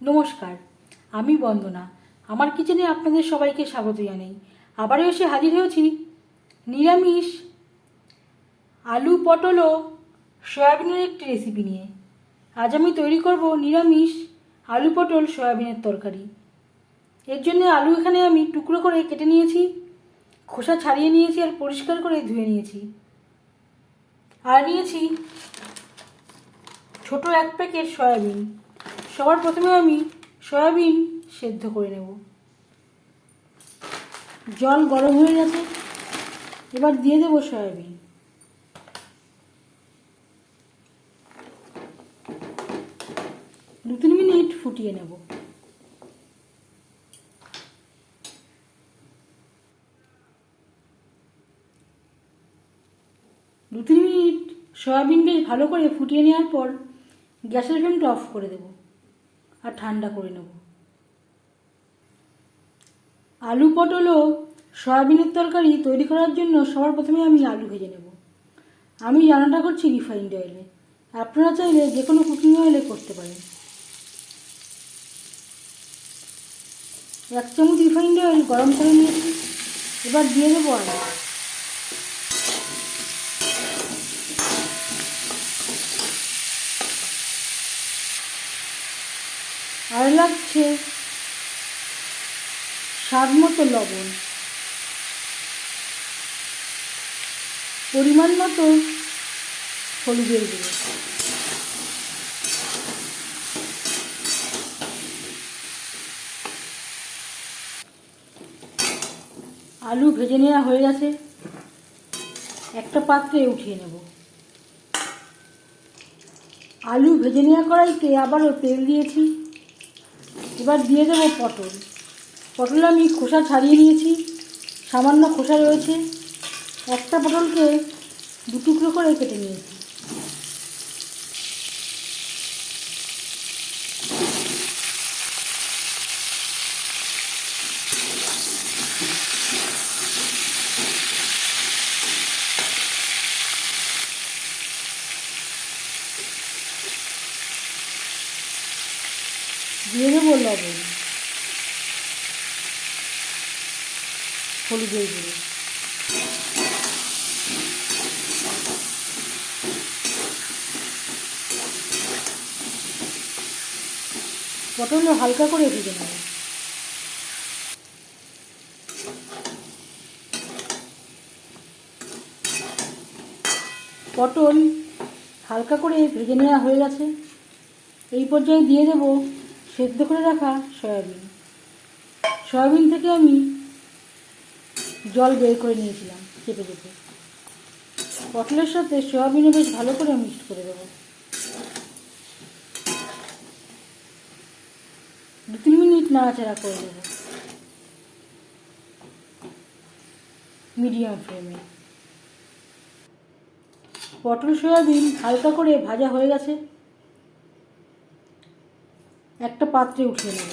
নমস্কার, আমি বন্দনা। আমার কিচেনে আপনাদের সবাইকে স্বাগত জানাই। আবারও এসে হাজির হয়েছি। নিরামিষ আলু পটল ও সয়াবিনের একটি রেসিপি নিয়ে। আজ আমি তৈরি করব নিরামিষ আলু পটল সয়াবিনের তরকারি। এর জন্য আলু এখানে আমি টুকরো করে কেটে নিয়েছি, খোসা ছাড়িয়ে নিয়েছি আর পরিষ্কার করে ধুয়ে নিয়েছি। আর নিয়েছি ছোট এক প্যাকেট সয়াবিন। সবার প্রথমে আমি সয়াবিন সেদ্ধ করে নেব। জল গরম হয়ে গেছে, এবার দিয়ে দেবো সয়াবিন। দু তিন মিনিট ফুটিয়ে নেব। দু তিন মিনিট সয়াবিন বেশ ভালো করে ফুটিয়ে নেওয়ার পর গ্যাসের ফ্লেমটা অফ করে দেব। আর ঠান্ডা করে নেব। আলু পটল ও সয়াবিনের তরকারি তৈরি করার জন্য সবার প্রথমে আমি আলু ভেজে নেব। আমি রান্নাটা করছি রিফাইন্ড অয়েলে। আপনারা চাইলে যে কোনো কুকিং অয়েলে করতে পারেন। এক চামচ রিফাইন্ড অয়েল গরম করে নিয়েছি। এবার দিয়ে দেবো আলু আর লাগছে স্বাদ মতো লবণ। পরিমাণ মতো হলুদের গুঁড়ো। আলু ভেজে নেওয়া হয়ে গেছে। একটা পাত্রে উঠিয়ে নেব। আলু ভেজে নেওয়া কড়াইতে আবারও তেল দিয়েছি। এবার দিয়ে দেবো পটল। পটল আমি খোসা ছাড়িয়ে নিয়েছি, সামান্য খোসা রয়েছে। একটা পটলকে দু টুকরো করে কেটে নিয়েছি। দিয়ে দেবো লবণ হলুদের গুঁড়ো পটল হালকা করে ভেজে নেব। পটল হালকা করে ভেজে নেওয়া হয়ে গেছে। এই পর্যায়ে দিয়ে দেব সেদ্ধ করে রাখা সয়াবিন। সয়াবিন থেকে আমি জল বের করে নিয়েছিলাম চেপে চেপে। পটলের সাথে সয়াবিনে বেশ ভালো করে মিক্সড করে দেবো। দু তিন মিনিট নাড়াচাড়া করে দেবো। মিডিয়াম ফ্লেমে। পটল সয়াবিন হালকা করে ভাজা হয়ে গেছে। একটা পাত্রে উঠিয়ে নেব।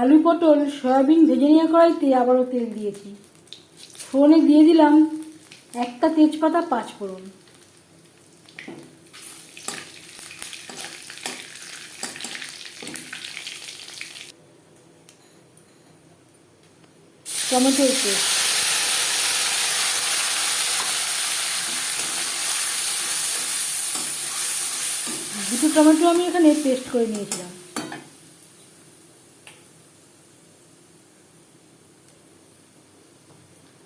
আলু পটল, সয়াবিন, ভেজে নেওয়া কড়াইতে আবারও তেল দিয়েছি। ফোড়নে দিয়ে দিলাম একটা তেজপাতা পাঁচ ফোড়ন টমেটোর পেস্ট। টমেটো আমি এখানে পেস্ট করে নিয়েছিলাম।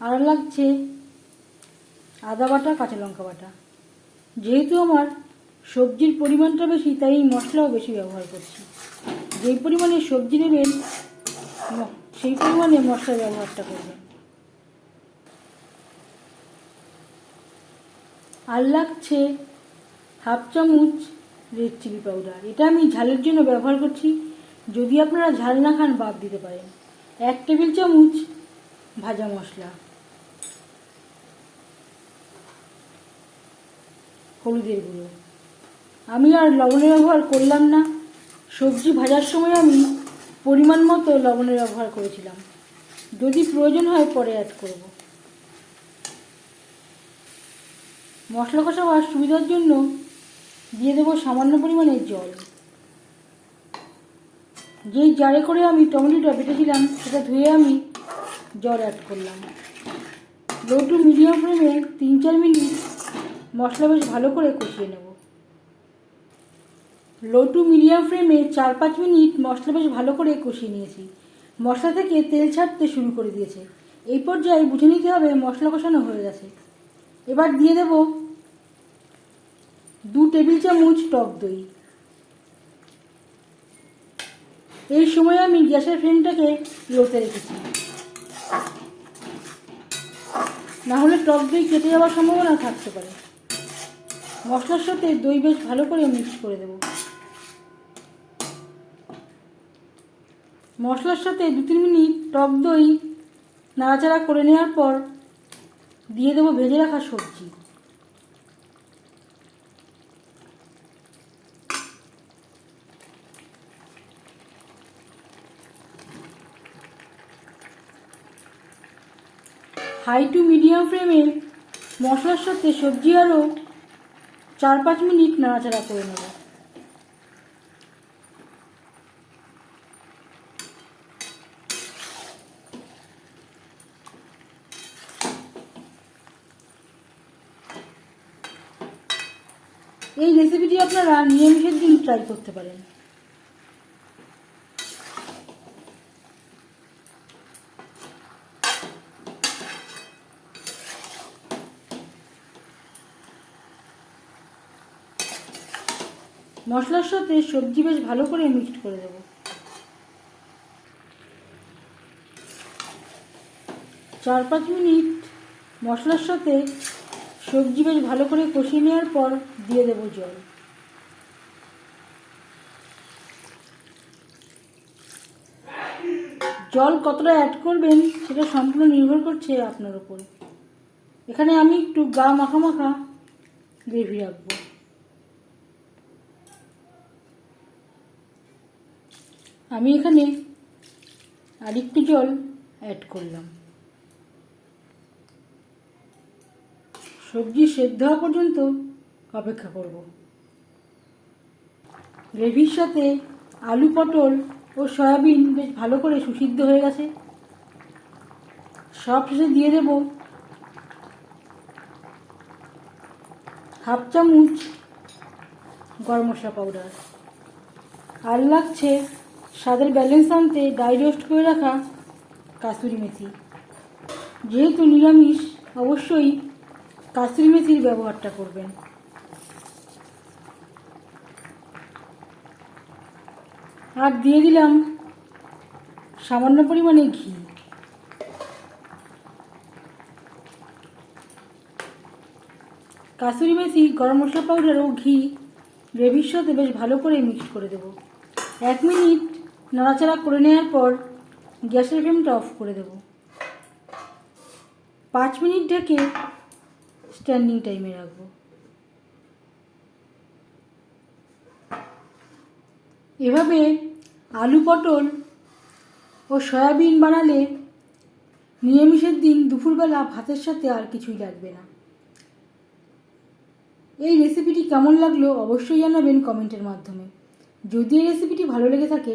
আর লাগছে আদা বাটা, কাঁচা লঙ্কা বাটা। যেহেতু আমার সবজির পরিমাণটা বেশি, তাই এই মশলাও বেশি ব্যবহার করছি। যেই পরিমাণে সবজি নেবেন সেই পরিমাণে মশলা ব্যবহারটা করবেন। আর লাগছে হাফ চামচ রেড চিলি পাউডার এটা আমি ঝালের জন্য ব্যবহার করছি। যদি আপনারা ঝাল না খান, বাদ দিতে পারেন। এক টেবিল চামচ ভাজা মশলা। হলুদের গুঁড়ো। আমি আর লবণের ব্যবহার করলাম না। সবজি ভাজার সময় আমি পরিমাণ মতো লবণের ব্যবহার করেছিলাম। যদি প্রয়োজন হয়, পরে অ্যাড করব। মশলা কষা হওয়ার সুবিধার জন্য দিয়ে দেবো সামান্য পরিমাণে জল। যেই জারে করে আমি টমেটোটা বেটেছিলাম সেটা ধুয়ে আমি জল অ্যাড করলাম। লো টু মিডিয়াম ফ্লেমে তিন চার মিনিট মশলা বেশ ভালো করে কষিয়ে নেব। লো টু মিডিয়াম ফ্লেমে চার পাঁচ মিনিট মশলা বেশ ভালো করে কষিয়ে নিয়েছি। মশলা থেকে তেল ছাড়তে শুরু করে দিয়েছে। এই পর্যায়ে বুঝে নিতে হবে মশলা কষানো হয়ে গেছে। এবার দিয়ে দেব দু টেবিল চামচ টক দই। এই সময় আমি গ্যাসের ফ্লেমটাকে লোতে রেখেছি। না হলে টক দই কেটে যাওয়ার সম্ভাবনা থাকতে পারে। মশলার সাথে দই বেশ ভালো করে মিক্স করে দেব। মশলার সাথে দু তিন মিনিট টক দই নাড়াচাড়া করে নেওয়ার পর দিয়ে দেবো ভেজে রাখা সবজি। হাই টু মিডিয়াম ফ্লেমে মশলার সাথে সবজি আরও চার পাঁচ মিনিট নাড়াচাড়া করে নেব। এই রেসিপিটি আপনারা নিরামিষের দিন ট্রাই করতে পারেন। মশলার সাথে সবজি বেশ ভালো করে মিক্সড করে দেবো। চার পাঁচ মিনিট মশলার সাথে সবজি বেশ ভালো করে কষিয়ে নেওয়ার পর দিয়ে দেবো জল। জল কতটা অ্যাড করবেন সেটা সম্পূর্ণ নির্ভর করছে আপনার উপর। এখানে আমি একটু গা মাখা মাখা গ্রেভি রাখব। আমি এখানে আরেকটু জল অ্যাড করলাম। সবজি সেদ্ধ হওয়া পর্যন্ত অপেক্ষা করব। গ্রেভির সাথে আলু পটল ও সয়াবিন বেশ ভালো করে সুসিদ্ধ হয়ে গেছে। সব শেষে দিয়ে দেব হাফ চামচ গরম মশলা পাউডার আর লাগছে স্বাদের ব্যালেন্স আনতে ডাই রোস্ট করে রাখা কাসুরি মেথি। যেহেতু নিরামিষ, অবশ্যই কাসুরি মেথির ব্যবহারটা করবেন। আর দিয়ে দিলাম সামান্য পরিমাণে ঘি। কাসুরি মেথি গরম মশলা পাউডার ও ঘি গ্রেভির সাথে বেশ ভালো করে মিক্স করে দেব। এক মিনিট নাড়াচাড়া করে নেওয়ার পর গ্যাসের ফ্লেমটা অফ করে দেব। পাঁচ মিনিট ঢেকে স্ট্যান্ডিং টাইমে রাখব। এভাবে আলু পটল ও সয়াবিন বানালে নিরামিষের দিন দুপুরবেলা ভাতের সাথে আর কিছুই লাগবে না। এই রেসিপিটি কেমন লাগল অবশ্যই জানাবেন কমেন্টের মাধ্যমে। যদি এই রেসিপিটি ভালো লেগে থাকে